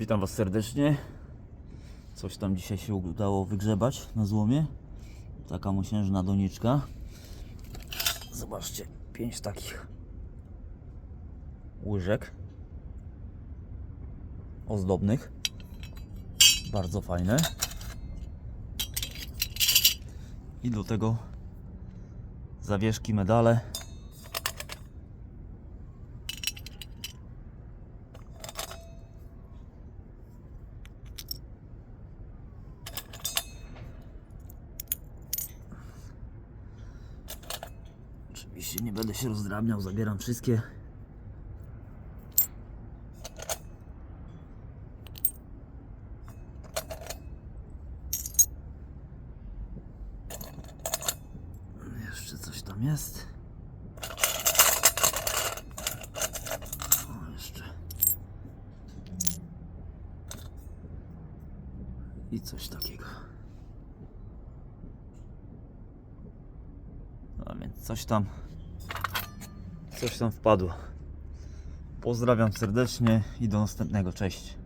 Witam Was serdecznie. Coś tam dzisiaj się udało wygrzebać na złomie. Taka mosiężna doniczka. Zobaczcie, pięć takich łyżek ozdobnych. Bardzo fajne. I do tego zawieszki, medale. Oczywiście nie będę się rozdrabniał, zabieram wszystkie. Jeszcze coś tam jest. O, jeszcze. I coś takiego. Więc coś tam. Coś tam wpadło. Pozdrawiam serdecznie i do następnego. Cześć.